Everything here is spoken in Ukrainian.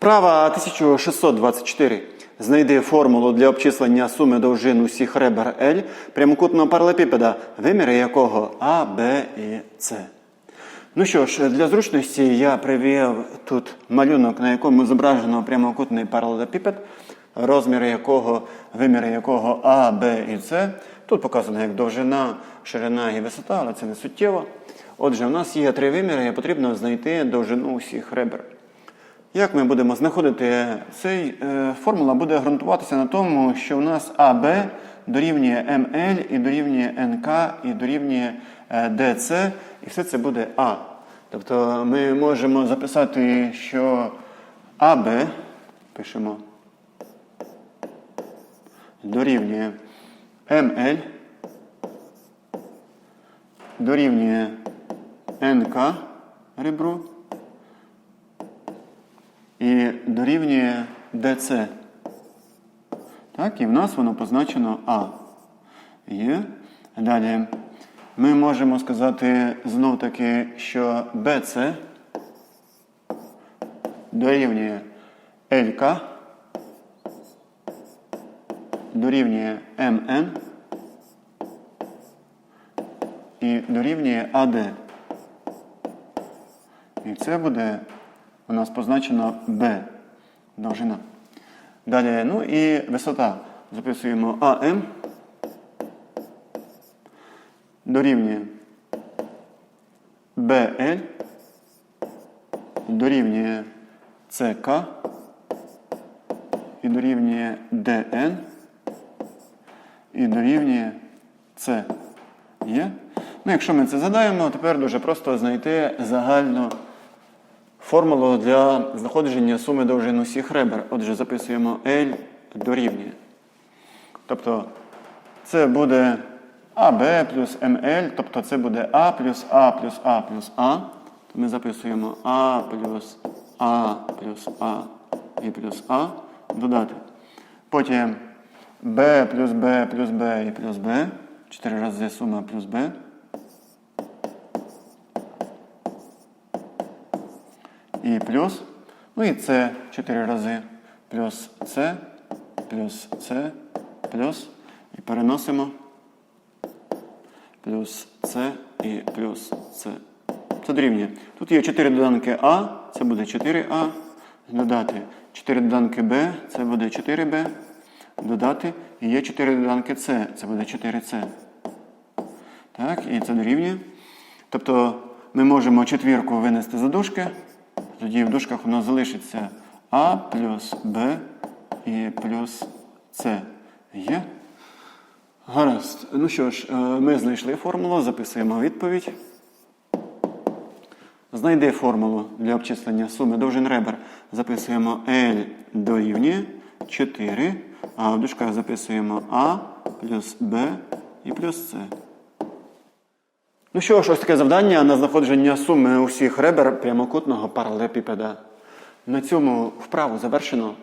Вправа 1624. Знайди формулу для обчислення суми довжин усіх ребер L прямокутного паралепіпеда, виміри якого А, Б і С. Ну що ж, для зручності я привів тут малюнок, на якому зображено прямокутний паралелепіпед, розміри якого, виміри якого А, Б і С. Тут показано як довжина, ширина і висота, але це не суттєво. Отже, у нас є три виміри, і потрібно знайти довжину усіх ребер. Як ми будемо знаходити цей е, формула буде ґрунтуватися на тому, що у нас АБ дорівнює МЛ і дорівнює НК і дорівнює е, ДЦ, і все це буде А. Тобто ми можемо записати, що АБ пишемо дорівнює МЛ, дорівнює НК ребру і дорівнює ДЦ. Так, і в нас воно позначено А. Є. Далі ми можемо сказати знов таки, що БЦ дорівнює ЛК, дорівнює МН і дорівнює АД. І це буде у нас позначено B довжина. Далі, ну і висота. Записуємо АМ дорівнює BL дорівнює ЦК і дорівнює ДН і дорівнює С. Є? Ну, якщо ми це задаємо, тепер дуже просто знайти загальну формулу для знаходження суми довжин усіх ребер. Отже, записуємо L дорівнює. Тобто це буде АБ плюс МЛ, тобто це буде А плюс А плюс А плюс А. Ми записуємо А плюс А плюс А і плюс А додати. Потім Б плюс Б плюс Б і плюс Б. Чотири рази сума плюс Б. і плюс. Ну і С 4 рази. Плюс С, плюс С, плюс. І переносимо. Плюс С і плюс С. Це дорівнює. Тут є 4 доданки А, це буде 4А. Додати 4 доданки Б, це буде 4Б. Додати. І є 4 доданки С, це буде 4С. Так, і це дорівнює. Тобто ми можемо четвірку винести за дужки. Тоді в дужках нас залишиться А плюс Б і плюс С. Є? Гаразд. Ну що ж, е, ми знайшли формулу, записуємо відповідь. Знайди формулу для обчислення суми довжин ребер. Записуємо L дорівнює 4, а в дужках записуємо А плюс Б і плюс С. Ну що ж, ось таке завдання на знаходження суми усіх ребер прямокутного паралепіпеда. На цьому вправу завершено.